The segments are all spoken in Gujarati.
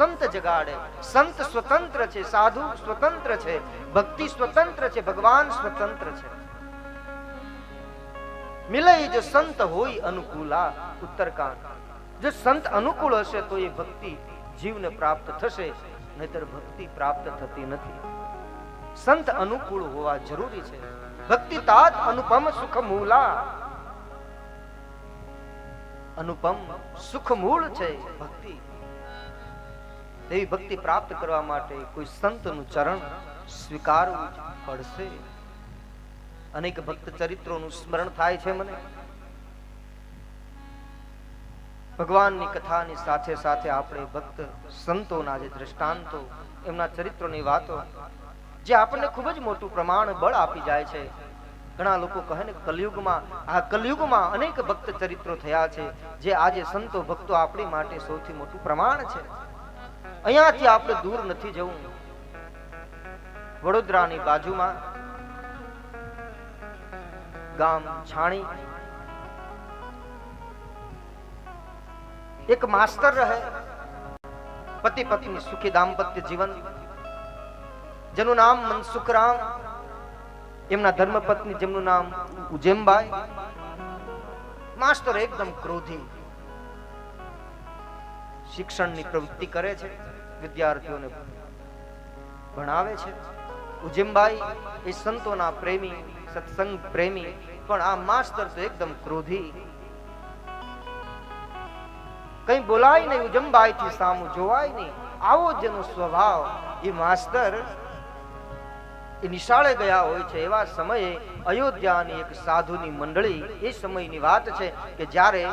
સંત જગાડે. સંત સ્વતંત્ર છે, સાધુ સ્વતંત્ર છે, ભક્તિ સ્વતંત્ર છે, ભગવાન સ્વતંત્ર છે. મિલય જો સંત હોય અનુકૂલા, ઉત્તરકાંડ. જો સંત અનુકૂળ હશે તો એ ભક્તિ જીવને પ્રાપ્ત થશે, નહીતર ભક્તિ પ્રાપ્ત થતી નથી. સંત અનુકૂળ હોવા જરૂરી છે. ભક્તિ તાત અનુપમ સુખ મૂલા અનુપમ સુખ મૂળ છે, ભક્તિ એવી ભક્તિ પ્રાપ્ત કરવા માટે કોઈ સંતનું ચરણ સ્વીકારવું પડશે? અનેક ભક્ત ચરિત્રોનું સ્મરણ થાય છે મને. ભગવાનની કથાની સાથે સાથે આપણે ભક્ત સંતોના જે દ્રષ્ટાંતો, એમના ચરિત્રોની વાતો, જે આપણને ખૂબ જ મોટું પ્રમાણ બળ આપી જાય છે. ઘણા લોકો કહે ને, કલયુગમાં, આ કલયુગમાં અનેક ભક્ત ચરિત્રો થયા છે, જે આજે સંતો ભક્તો આપણી માટે સૌથી મોટું પ્રમાણ છે. અહીંયાથી આપણે દૂર નથી જવું. વડોદરાની બાજુમાં ગામ છાણી. એક માસ્તર રહે. પતિ પત્ની સુખી દાંપત્ય જીવન. જેનું નામ મનસુખરામ એમના ધર્મપત્ની જેમનું નામ ઉજેમબાઈ માસ્તર એકદમ ક્રોધી. શિક્ષણની પ્રવૃત્તિ કરે છે, વિદ્યાર્થીઓને ભણાવે છે. ઉજેમબાઈ એ સંતોના પ્રેમી, સત્સંગ પ્રેમી, પણ આ માસ્ટર તો એકદમ ક્રોધી. કઈ બોલાય નહીં ઉજમબાઈ થી સામું જોવાય નહીં. આવો જેનો સ્વભાવ. એ માસ્ટર એ નિશાળે ગયા હોય છે એવા સમયે અયોધ્યાની એક સાધુની મંડળી એ સમયની વાત છે કે જ્યારે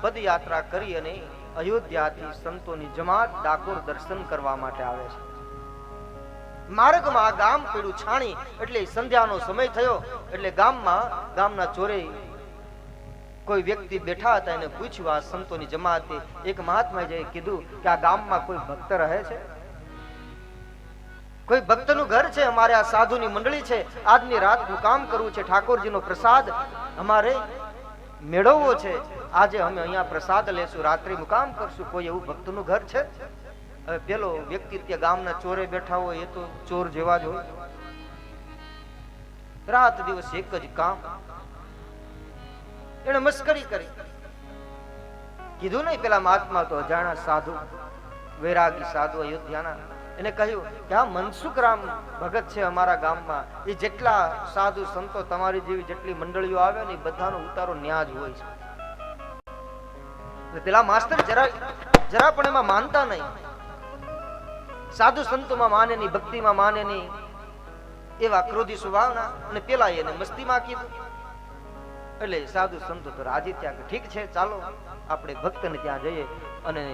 પદયાત્રા કરી અને અયોધ્યાથી સંતોની જમાત ડાકોર દર્શન કરવા માટે આવે છે. માર્ગમાં ગામ પેલું છાણી એટલે સંધ્યાનો સમય થયો એટલે ગામમાં ગામના ચોરે કોઈ વ્યક્તિ બેઠા હતા એને પૂછ્યું સંતોની જમાતે એક મહાત્મા જઈ કીધું કે આ ગામમાં કોઈ ભક્ત રહે છે? કોઈ ભક્તનું ઘર છે? અમારે આ સાધુની મંડળી છે. આજની રાત હું કામ કરવું છે. ઠાકોરજીનો પ્રસાદ અમારે મેળવવો છે. આજે અમે અહીંયા પ્રસાદ લેશું, રાત્રિ મુકામ કરશું. કોઈ એવું ભક્તનું ઘર છે? હવે પેલો વ્યક્તિ ત્યાં ગામના ચોરે બેઠા હોય, એ તો ચોર જેવા જ હોય. રાત દિવસ એક જ કામ. એને મસ્કરી કરી. કીધું નહીં પેલા મહાત્મા તો અજાણા સાધુ, વૈરાગી સાધુ, અયોધ્યાના એને કહ્યું કે આ મનસુખરામ ભગત છે અમારા ગામમાં. એ જેટલા સાધુ સંતો તમારી જેવી જેટલી મંડળીઓ આવે ને એ બધાનો ઉતારો ન્યા હોય છે. પેલા માસ્તર જરા જરા પણ એમાં માનતા નહીં. સાધુ સંતોમાં માને નહીં, ભક્તિમાં માને નહીં. એવા ક્રોધી સ્વભાવના અને પેલા એને મસ્તીમાં કીધું. એટલે સાધુ સંતો તો રાજી ત્યાં ઠીક છે, ચાલો, આપણે ભક્તને ત્યાં જઈએ અને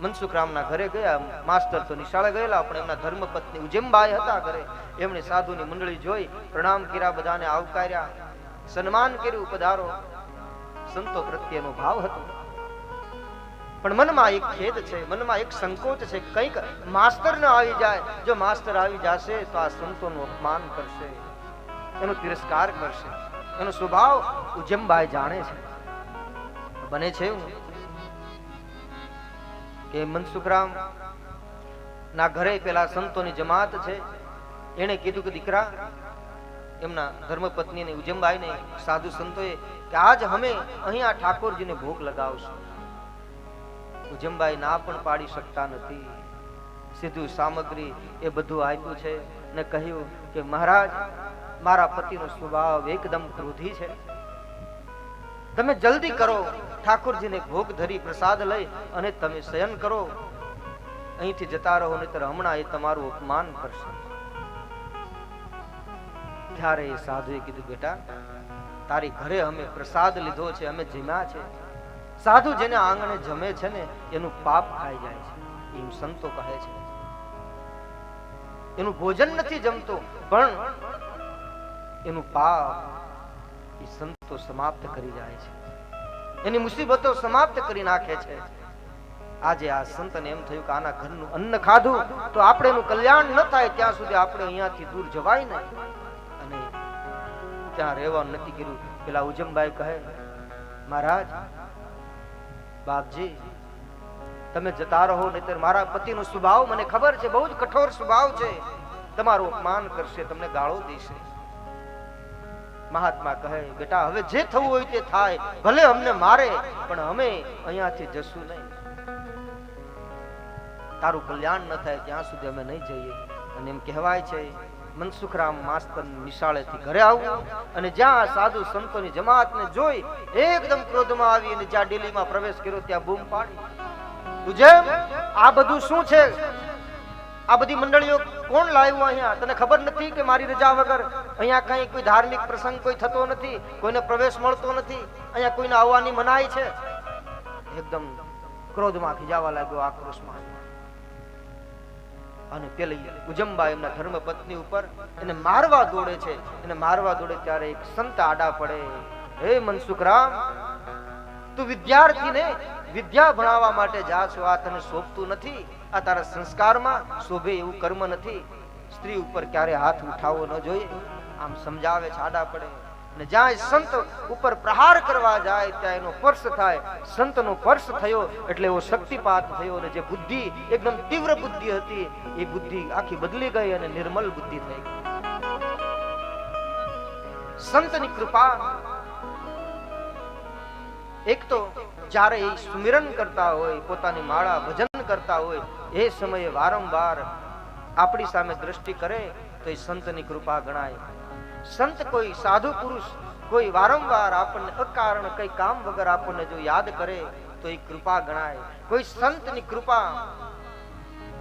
મનસુખરામના ઘરે ગયા, માસ્ટર તો નિશાળે ગયેલા, પણ એમના ધર્મપત્ની ઉજેમબાઈ હતા ઘરે. એમણે સાધુની મંડળી જોઈ, પ્રણામ કર્યા, બધાને આવકાર્યા, સન્માન કર્યું, પધારો. સંતો પ્રત્યેનો ભાવ હતો. પણ મનમાં એક ખેદ છે, મનમાં એક સંકોચ છે, કંઈક માસ્ટર ન આવી જાય. જો માસ્ટર આવી જશે, તો આ સંતોનું અપમાન કરશે. એનો તિરસ્કાર કરશે. એનો સ્વભાવ ઉજમભાઈ જાણે છે. બને છે એવું કે મનસુખરામ, ના ઘરે પેલા સંતોની જમાત છે. એને કીધું કે દીકરા, એમના ધર્મપત્નીને ને સાધુ સંતોએ કે આજ અમે અહીંયા ઠાકોરજીને ભોગ લગાવશું. ઉજ્જમબાઈ ના પણ પાડી શકતા નથી. સીધું સામગ્રી એ બધું આપ્યું છે ને કહ્યું કે મહારાજ, મારા પતિનો સ્વભાવ એકદમ ક્રોધી છે. તમે જલ્દી કરો. ઠાકોરજીને ભોગ ધરી પ્રસાદ લઈ અને તમે શયન કરો. અહીંથી જતા રહો, નહીતર હમણાં એ તમારું અપમાન કરશે. ત્યારે એ સાધુએ કીધું, બેટા, તારી ઘરે અમે પ્રસાદ લીધો છે, અમે જમ્યા છે. સાધુ જેને આંગણે જમે છે ને, એનું પાપ ખાઈ જાય છે. એમ સંતો કહે છે. એનું ભોજન નથી જમતો, પણ એનું પાપ એ સંતો સમાપ્ત કરી જાય છે. એની મુસીબતો સમાપ્ત કરી નાખે છે. આજે આ સંતને એમ થયું કે આના ઘરનું અન્ન ખાધું તો આપણે એનું કલ્યાણ ન થાય ત્યાં સુધી આપણે અહીંયાથી દૂર જવાય નહીં. અને ત્યાં રહેવાનું નક્કી કર્યું. પેલા ઉજમભાઈ કહે, મહારાજ, બાપજી, તમે જતા રહો, નહીતર મારા પતિનો સ્વભાવ મને ખબર છે, બહુ જ કઠોર સ્વભાવ છે. તમારું અપમાન કરશે, તમને ગાળો દેશે. મહાત્મા કહે, બેટા, હવે જે થવું હોય તે થાય, ભલે અમને મારે, પણ અમે અહીંયાથી જશું નહીં. તારું કલ્યાણ ન થાય ત્યાં સુધી અમે નહીં જઈએ. અને એમ કહેવાય છે, મનસુખરામ માસ્તર નિશાળેથી ઘરે આવું અને જ્યાં સાધુ સંતોની જમાતને જોઈ એકદમ ક્રોધમાં આવી અને જ્યાં દિલ્હીમાં પ્રવેશ કર્યો, ત્યાં બૂમ પાડી. તુજે આ બધું શું છે? આ બધી મંડળીઓ કોણ લાવ્યું અહીંયા? તને ખબર નથી કે મારી રજા વગર અહીંયા કઈ કોઈ ધાર્મિક પ્રસંગ કોઈ થતો નથી, કોઈને પ્રવેશ મળતો નથી? અહીંયા કોઈને આવવાની મનાઈ છે? એકદમ ક્રોધમાં ખીજાવા લાગ્યો આક્રોશમાં અને પેલી ઉજંબા એમના ધર્મ પત્ની ઉપર એને મારવા દોડે છે. એને મારવા દોડે ત્યારે એક સંત આડા પડે. હે મનસુખરામ, તું વિદ્યાર્થી ને વિદ્યા ભણાવવા માટે જા છો. આ તને શોભતું નથી. આ તારા સંસ્કારમાં શોભે એવું કર્મ નથી. સ્ત્રી ઉપર ક્યારે હાથ ઉઠાવવો ન જોઈએ. આમ સમજાવે છે, આડા પડે. અને જ્યાં સંત ઉપર પ્રહાર કરવા જાય, ત્યાં એનો સ્પર્શ થાય. સંતનો સ્પર્શ થયો એટલે એવો શક્તિપાત થયો અને જે બુદ્ધિ, એકદમ તીવ્ર બુદ્ધિ હતી, એ બુદ્ધિ આખી બદલી ગઈ અને નિર્મલ બુદ્ધિ થઈ ગઈ. સંતની કૃપા એક તો જ્યારે એ સુમિરન કરતા હોય, પોતાની માળા ભજન કરતા હોય એ સમયે વારંવાર આપણી સામે દ્રષ્ટિ કરે તો એ સંતની કૃપા ગણાય. સંત કોઈ સાધુ પુરુષ, કોઈ વારંવાર આપણને અકારણ કઈ કામ વગર આપણને જો યાદ કરે તો એ કૃપા ગણાય. કોઈ સંતની કૃપા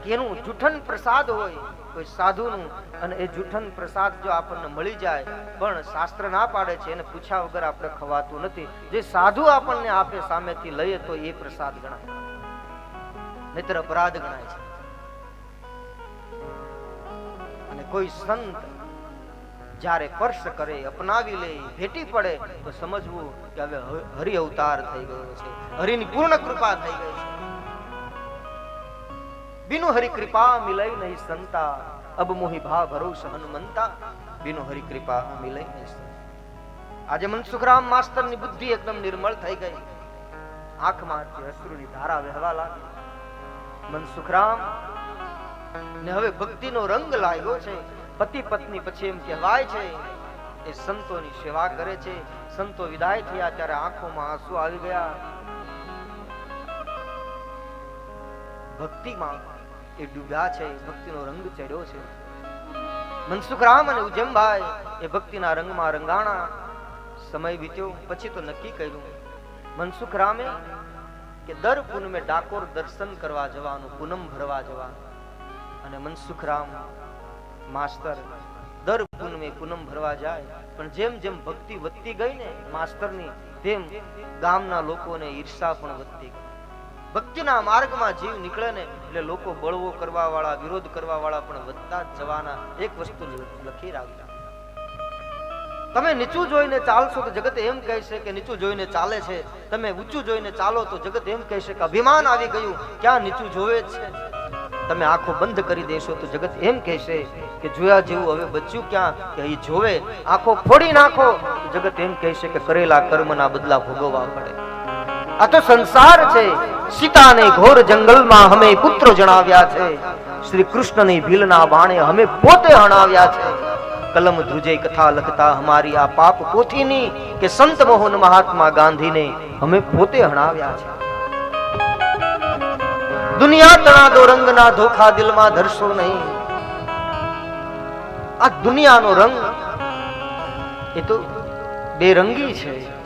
એનું જૂઠન પ્રસાદ હોય, કોઈ સાધુનું અને એ જૂઠન પ્રસાદ જો આપણને મળી જાય, પણ શાસ્ત્ર ના પાડે છે, એને પૂછ્યા વગર આપણે ખવાતું નથી. જે સાધુ આપણને આપે સામેથી લઈએ તો એ પ્રસાદ ગણાય. નહીતર અપરાધ ગણાય છે. અને કોઈ સંત જ્યારે સ્પર્શ કરે, અપનાવી લે, ભેટી પડે, તો સમજવું કે હવે હરિ અવતાર થઈ ગયો છે. હરિની પૂર્ણ કૃપા થઈ ગઈ છે. બિનુ હરિ કૃપા મિલઈ નહીં સંતા. અબ મોહી ભા ભરોસ હનુમંતા. બિનુ હરિ કૃપા મિલઈ નહીં આજે મનસુખરામ માસ્તરની બુદ્ધિ એકદમ નિર્મળ થઈ ગઈ. આંખમાંથી અશ્રુની ધારા વહેવા લાગી. મનસુખરામ ને હવે ભક્તિનો રંગ લાગ્યો છે. પતિ પત્ની પછી એમ કહેવાય છે, એ સંતોની સેવા કરે છે. સંતો વિદાય થયા ત્યારે આંખોમાં આંસુ આવી ગયા. ભક્તિમાં એ ડૂબ્યા છે, ભક્તિનો રંગ ચડ્યો છે. મનસુખરામ અને ઉજમભાઈ એ ભક્તિના રંગમાં રંગાણા. સમય વીત્યો, પછી તો નક્કી કર્યું. મનસુખરામે કે દર પૂનમે ડાકોર દર્શન કરવા જવાનું, પૂનમ ભરવા જવાનું. અને મનસુખરામ માસ્તર દર પૂનમે પૂનમ ભરવા જાય. પણ જેમ જેમ ભક્તિ વધતી ગઈ ને, માસ્તરની તેમ ગામના લોકોને ઈર્ષા પણ વધતી ગઈ. ભક્તિના માર્ગમાં જીવ નીકળે ને, એટલે લોકો બળવો કરવા વાળા વિરોધ કરવા વાળા પણ વધતા જવાના એક વસ્તુ લખી રાખતા. તમે નીચું જોઈને ચાલશો તો જગત એમ કહેશે કે નીચું જોઈને ચાલે છે. તમે ઊંચું જોઈને ચાલો તો જગત એમ કહેશે કે અભિમાન આવી ગયું. ક્યાં નીચું જોવે છે? તમે આંખો બંધ કરી દેશો તો જગત એમ કહેશે કે જોયા જેવું હવે બચ્યું ક્યાં? કે અહીં જોવે. આંખો ફોડી નાખો જગત એમ કહેશે કે કરેલા કર્મના બદલા ભોગવવા પડે. આ તો સંસાર છે. સીતાને ઘોર જંગલમાં અમે પુત્રો જણાવ્યા છે. શ્રી કૃષ્ણની ભીલના બાણે અમે પોતે હણાવ્યા છે. કલમ ધ્રુજે કથા લખતા અમારી આ પાપ પોથીની કે સંત મોહન મહાત્મા ગાંધીને અમે પોતે હણાવ્યા છે. દુનિયા તણા દો રંગના ધોખા દિલમાં ધરશો નહીં. આ દુનિયાનો રંગ, એ તો બેરંગી છે.